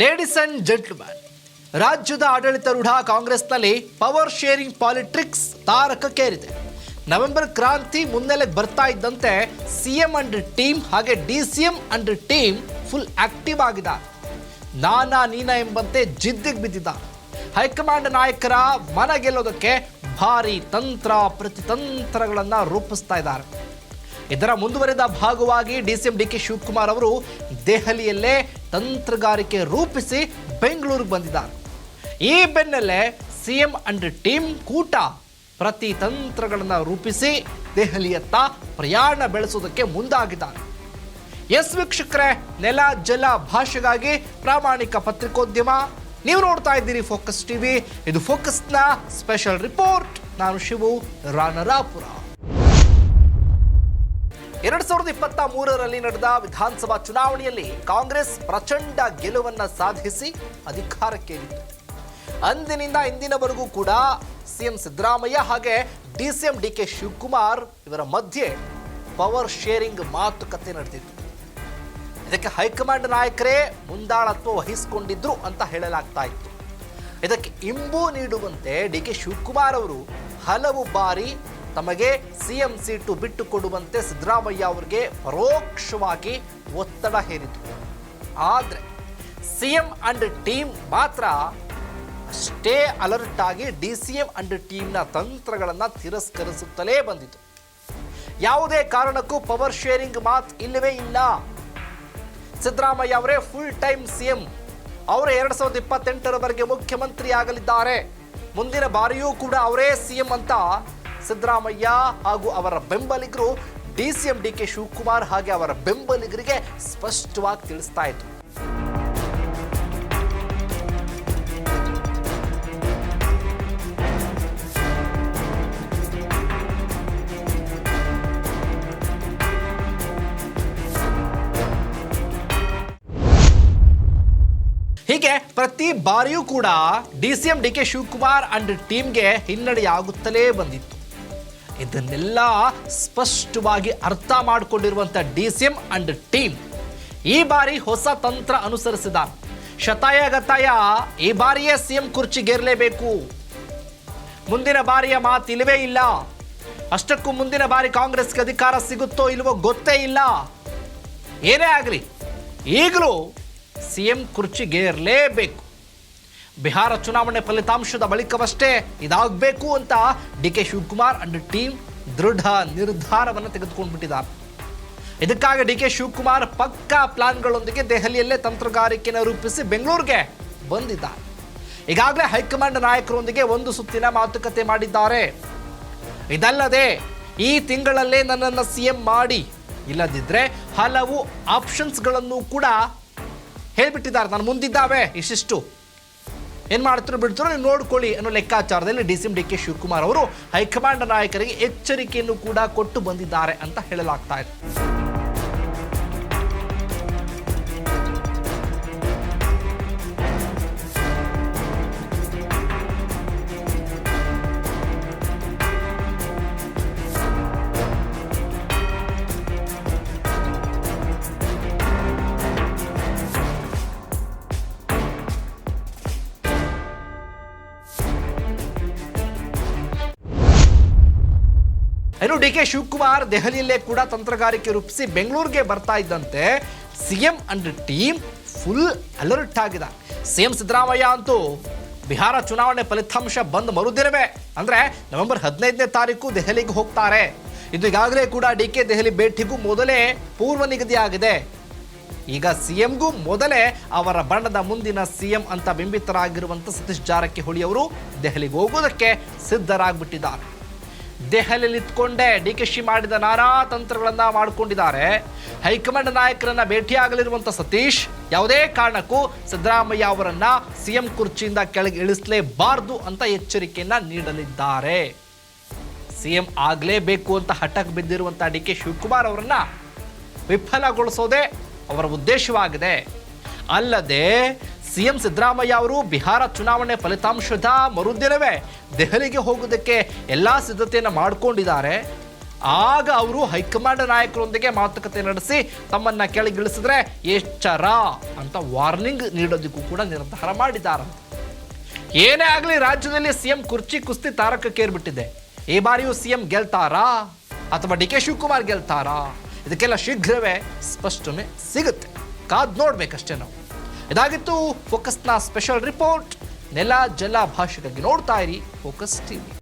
Ladies and gentleman ರಾಜ್ಯದ ಆಡಳಿತಾರೂಢ ಕಾಂಗ್ರೆಸ್ನಲ್ಲಿ ಪವರ್ ಶೇರಿಂಗ್ ಪಾಲಿಟಿಕ್ಸ್ ತಾರಕಕ್ಕೇರಿದೆ. ನವೆಂಬರ್ ಕ್ರಾಂತಿ ಮುನ್ನೆಲೆ ಬರ್ತಾ ಇದ್ದಂತೆ ಸಿಎಂ ಅಂಡ್ ಟೀಮ್ ಹಾಗೆ D C M and team full active ಆಗಿದ್ದಾರೆ ನಾನಾ ನೀನಾ ಎಂಬಂತೆ ಜಿದ್ದಿಗೆ ಬಿದ್ದಿದ್ದ ಹೈಕಮಾಂಡ್ ನಾಯಕರ ಮನ ಗೆಲ್ಲೋದಕ್ಕೆ ಭಾರಿ ತಂತ್ರ ಪ್ರತಿತಂತ್ರಗಳನ್ನು ರೂಪಿಸ್ತಾ ಇದ್ದಾರೆ. ಇದರ ಮುಂದುವರೆದ ಭಾಗವಾಗಿ D C M D K Shivakumar ಅವರು ದೆಹಲಿಯಲ್ಲೇ ತಂತ್ರಗಾರಿಕೆ ರೂಪಿಸಿ ಬೆಂಗಳೂರಿಗೆ ಬಂದಿದ್ದಾರೆ. ಈ ಬೆನ್ನಲ್ಲೇ ಸಿ ಎಂ ಅಂಡ್ ಟೀಮ್ ಕೂಟ ಪ್ರತಿ ತಂತ್ರಗಳನ್ನು ರೂಪಿಸಿ ದೆಹಲಿಯತ್ತ ಪ್ರಯಾಣ ಬೆಳೆಸೋದಕ್ಕೆ ಮುಂದಾಗಿದ್ದಾರೆ. ಎಸ್ ವೀಕ್ಷಕರೇ, ನೆಲ, ಜಲ ಭಾಷೆಗಾಗಿ ಪ್ರಾಮಾಣಿಕ ಪತ್ರಿಕೋದ್ಯಮ. ನೀವು ನೋಡ್ತಾ ಇದ್ದೀರಿ ಫೋಕಸ್ ಟಿವಿ. ಇದು ಫೋಕಸ್ನ ಸ್ಪೆಷಲ್ ರಿಪೋರ್ಟ್. ನಾನು ಶಿವು ರಾನರಾಪುರ ಎರಡ್ ಸಾವಿರದ ಇಪ್ಪತ್ತ ಮೂರರಲ್ಲಿ ನಡೆದ ವಿಧಾನಸಭಾ ಚುನಾವಣೆಯಲ್ಲಿ ಕಾಂಗ್ರೆಸ್ ಪ್ರಚಂಡ ಗೆಲುವನ್ನ ಸಾಧಿಸಿ ಅಧಿಕಾರಕ್ಕೇರಿತು ಅಂದಿನಿಂದ ಇಂದಿನವರೆಗೂ ಕೂಡ ಸಿಎಂ ಸಿದ್ದರಾಮಯ್ಯ ಹಾಗೆ D C D K Shivakumar ಇವರ ಮಧ್ಯೆ ಪವರ್ ಶೇರಿಂಗ್ ಮಾತುಕತೆ ನಡೆದಿತ್ತು. ಇದಕ್ಕೆ ಹೈಕಮಾಂಡ್ ನಾಯಕರೇ ಮುಂದಾಳತ್ವ ವಹಿಸಿಕೊಂಡಿದ್ರು ಅಂತ ಹೇಳಲಾಗ್ತಾ ಇತ್ತು. ಇದಕ್ಕೆ ಇಂಬು ನೀಡುವಂತೆ ಡಿ ಕೆ ಶಿವಕುಮಾರ್ ಅವರು ಹಲವು ಬಾರಿ ತಮಗೆ ಸಿಎಂ ಸೀಟು ಬಿಟ್ಟು ಕೊಡುವಂತೆ ಸಿದ್ದರಾಮಯ್ಯ ಅವರಿಗೆ ಪರೋಕ್ಷವಾಗಿ ಒತ್ತಡ ಹೇರಿತು ಆದರೆ ಸಿಎಂ ಅಂಡ್ ಟೀಮ್ ಮಾತ್ರ ಅಷ್ಟೇ ಅಲರ್ಟ್ ಆಗಿ ಡಿ ಸಿ ಎಂ ಅಂಡ್ ಟೀಮ್ನ ತಂತ್ರಗಳನ್ನು ತಿರಸ್ಕರಿಸುತ್ತಲೇ ಬಂದಿತು ಯಾವುದೇ ಕಾರಣಕ್ಕೂ ಪವರ್ ಶೇರಿಂಗ್ ಮಾತ್ ಇಲ್ಲವೇ ಇಲ್ಲ. ಸಿದ್ದರಾಮಯ್ಯ ಅವರೇ ಫುಲ್ ಟೈಮ್ ಸಿಎಂ. ಅವರು ಎರಡು ಸಾವಿರದ ಇಪ್ಪತ್ತೆಂಟರವರೆಗೆ ಮುಖ್ಯಮಂತ್ರಿ ಆಗಲಿದ್ದಾರೆ ಮುಂದಿನ ಬಾರಿಯೂ ಕೂಡ ಅವರೇ ಸಿಎಂ ಅಂತ ಸಿದ್ದರಾಮಯ್ಯ ಹಾಗೂ ಅವರ ಬೆಂಬಲಿಗರು D C M D K Shivakumar ಹಾಗೆ ಅವರ ಬೆಂಬಲಿಗರಿಗೆ ಸ್ಪಷ್ಟವಾಗಿ ತಿಳಿಸ್ತಾ ಇದ್ರು. ಹೀಗೆ ಪ್ರತಿ ಬಾರಿಯೂ ಕೂಡ D C M D K Shivakumar and ಟೀಮ್ಗೆ ಹಿನ್ನಡೆಯಾಗುತ್ತಲೇ ಬಂದಿತ್ತು. ಇದನ್ನೆಲ್ಲ ಸ್ಪಷ್ಟವಾಗಿ ಅರ್ಥ ಮಾಡಿಕೊಂಡಿರುವಂಥ D C M and team ಈ ಬಾರಿ ಹೊಸ ತಂತ್ರ ಅನುಸರಿಸಿದ ಶತಾಯ ಗತಾಯ ಈ ಬಾರಿಯೇ ಸಿಎಂ ಕುರ್ಚಿಗೇರಲೇಬೇಕು ಮುಂದಿನ ಬಾರಿಯ ಮಾತು ಇಲ್ಲವೇ ಇಲ್ಲ. ಅಷ್ಟಕ್ಕೂ ಮುಂದಿನ ಬಾರಿ ಕಾಂಗ್ರೆಸ್ಗೆ ಅಧಿಕಾರ ಸಿಗುತ್ತೋ ಇಲ್ವೋ ಗೊತ್ತೇ ಇಲ್ಲ. ಏನೇ ಆಗಲಿ, ಈಗಲೂ ಸಿಎಂ ಕುರ್ಚಿಗೇರಲೇಬೇಕು ಬಿಹಾರ ಚುನಾವಣೆ ಫಲಿತಾಂಶದ ಬಳಿಕವಷ್ಟೇ ಇದಾಗಬೇಕು ಅಂತ D K Shivakumar and team ದೃಢ ನಿರ್ಧಾರವನ್ನು ತೆಗೆದುಕೊಂಡು ಬಿಟ್ಟಿದ್ದಾರೆ ಇದಕ್ಕಾಗಿ ಡಿ ಕೆ ಶಿವಕುಮಾರ್ ಪಕ್ಕಾ ಪ್ಲಾನ್ಗಳೊಂದಿಗೆ ದೆಹಲಿಯಲ್ಲೇ ತಂತ್ರಗಾರಿಕೆಯನ್ನು ರೂಪಿಸಿ ಬೆಂಗಳೂರಿಗೆ ಬಂದಿದ್ದಾರೆ. ಈಗಾಗಲೇ ಹೈಕಮಾಂಡ್ ನಾಯಕರೊಂದಿಗೆ ಒಂದು ಸುತ್ತಿನ ಮಾತುಕತೆ ಮಾಡಿದ್ದಾರೆ. ಇದಲ್ಲದೆ ಈ ತಿಂಗಳಲ್ಲೇ ನನ್ನನ್ನು ಸಿ ಎಂ ಮಾಡಿ ಇಲ್ಲದಿದ್ದರೆ ಹಲವು ಆಪ್ಷನ್ಸ್ಗಳನ್ನು ಕೂಡ ಹೇಳಿಬಿಟ್ಟಿದ್ದಾರೆ. ನಾನು ಮುಂದಿದ್ದಾವೆ ಇಷ್ಟಿಷ್ಟು. ಏನು ಮಾಡ್ತಿರೋ ಬಿಡ್ತಾರೋ ನೀವು ನೋಡ್ಕೊಳ್ಳಿ ಅನ್ನೋ ಲೆಕ್ಕಾಚಾರದಲ್ಲಿ D C M D K Shivakumar ಅವರು ಹೈಕಮಾಂಡ್ ನಾಯಕರಿಗೆ ಎಚ್ಚರಿಕೆಯನ್ನು ಕೂಡ ಕೊಟ್ಟು ಬಂದಿದ್ದಾರೆ ಅಂತ ಹೇಳಲಾಗ್ತಾ ಇದೆ. ಇನ್ನು ಡಿ ಕೆ ಶಿವಕುಮಾರ್ ದೆಹಲಿಯಲ್ಲೇ ಕೂಡ ತಂತ್ರಗಾರಿಕೆ ರೂಪಿಸಿ ಬೆಂಗಳೂರಿಗೆ ಬರ್ತಾ ಇದ್ದಂತೆ CM and team full alert ಆಗಿದೆ. ಸಿಎಂ ಸಿದ್ದರಾಮಯ್ಯ ಅಂತೂ ಬಿಹಾರ ಚುನಾವಣೆ ಫಲಿತಾಂಶ ಬಂದ ಮರುದಿನವೇ. ಅಂದರೆ ನವೆಂಬರ್ ಹದಿನೈದನೇ ತಾರೀಕು ದೆಹಲಿಗೆ ಹೋಗ್ತಾರೆ. ಇದು ಈಗಾಗಲೇ ಕೂಡ ಡಿ ಕೆ ದೆಹಲಿ ಭೇಟಿಗೂ ಮೊದಲೇ ಪೂರ್ವ ನಿಗದಿಯಾಗಿದೆ. ಈಗ ಈಗ ಸಿಎಂಗೂ ಮೊದಲೇ ಅವರ ಬಣ್ಣದ ಮುಂದಿನ ಸಿಎಂ ಅಂತ ಬಿಂಬಿತರಾಗಿರುವಂಥ ಸತೀಶ್ ಜಾರಕಿಹೊಳಿ ಅವರು ದೆಹಲಿಗೆ ಹೋಗೋದಕ್ಕೆ ಸಿದ್ಧರಾಗ್ಬಿಟ್ಟಿದ್ದಾರೆ. ದೆಹಲಿಯಲ್ಲಿ ಇತ್ಕೊಂಡೇ ಡಿ ಕೆ ಶಿ ಮಾಡಿದ ನಾನಾ ತಂತ್ರಗಳನ್ನು ಮಾಡಿಕೊಂಡಿದ್ದಾರೆ. ಹೈಕಮಾಂಡ್ ನಾಯಕರನ್ನ ಭೇಟಿಯಾಗಲಿರುವಂಥ ಸತೀಶ್, ಯಾವುದೇ ಕಾರಣಕ್ಕೂ ಸಿದ್ದರಾಮಯ್ಯ ಅವರನ್ನ ಸಿಎಂ ಕುರ್ಚಿಯಿಂದ ಕೆಳಗೆ ಇಳಿಸಲೇಬಾರದು ಅಂತ ಎಚ್ಚರಿಕೆಯನ್ನ ನೀಡಲಿದ್ದಾರೆ. ಸಿಎಂ ಆಗಲೇಬೇಕು ಅಂತ ಹಠಕ್ಕೆ ಬಿದ್ದಿರುವಂಥ ಡಿ ಕೆ ಶಿವಕುಮಾರ್ ಅವರನ್ನ ವಿಫಲಗೊಳಿಸೋದೇ ಅವರ ಉದ್ದೇಶವಾಗಿದೆ. ಅಲ್ಲದೆ ಸಿಎಂ ಸಿದ್ದರಾಮಯ್ಯ ಅವರು ಬಿಹಾರ ಚುನಾವಣೆ ಫಲಿತಾಂಶದ ಮರುದಿನವೇ ದೆಹಲಿಗೆ ಹೋಗೋದಕ್ಕೆ ಎಲ್ಲ ಸಿದ್ಧತೆಯನ್ನು ಮಾಡಿಕೊಂಡಿದ್ದಾರೆ. ಆಗ ಅವರು ಹೈಕಮಾಂಡ್ ನಾಯಕರೊಂದಿಗೆ ಮಾತುಕತೆ ನಡೆಸಿ ತಮ್ಮನ್ನ ಕೆಳಗಿಳಿಸಿದ್ರೆ ಎಚ್ಚರ ಅಂತ ವಾರ್ನಿಂಗ್ ನೀಡೋದಕ್ಕೂ ಕೂಡ ನಿರ್ಧಾರ ಮಾಡಿದ್ದಾರೆ. ಏನೇ ಆಗಲಿ ರಾಜ್ಯದಲ್ಲಿ ಸಿಎಂ ಕುರ್ಚಿ ಕುಸ್ತಿ ತಾರಕಕ್ಕೇರ್ಬಿಟ್ಟಿದೆ ಈ ಬಾರಿಯೂ ಸಿಎಂ ಗೆಲ್ತಾರಾ? ಅಥವಾ ಡಿ ಕೆ ಶಿವಕುಮಾರ್ ಗೆಲ್ತಾರಾ? ಇದಕ್ಕೆಲ್ಲ ಶೀಘ್ರವೇ ಸ್ಪಷ್ಟನೆ ಸಿಗುತ್ತೆ. ಕಾದ್ ನೋಡ್ಬೇಕಷ್ಟೇ ನಾವು. ಇದಾಗಿತ್ತು. ಫೋಕಸ್ನ ಸ್ಪೆಷಲ್ ರಿಪೋರ್ಟ್. ನೆಲ ಜಲ ಭಾಷೆಗಾಗಿ ನೋಡ್ತಾ ಇರಿ. Focus TV.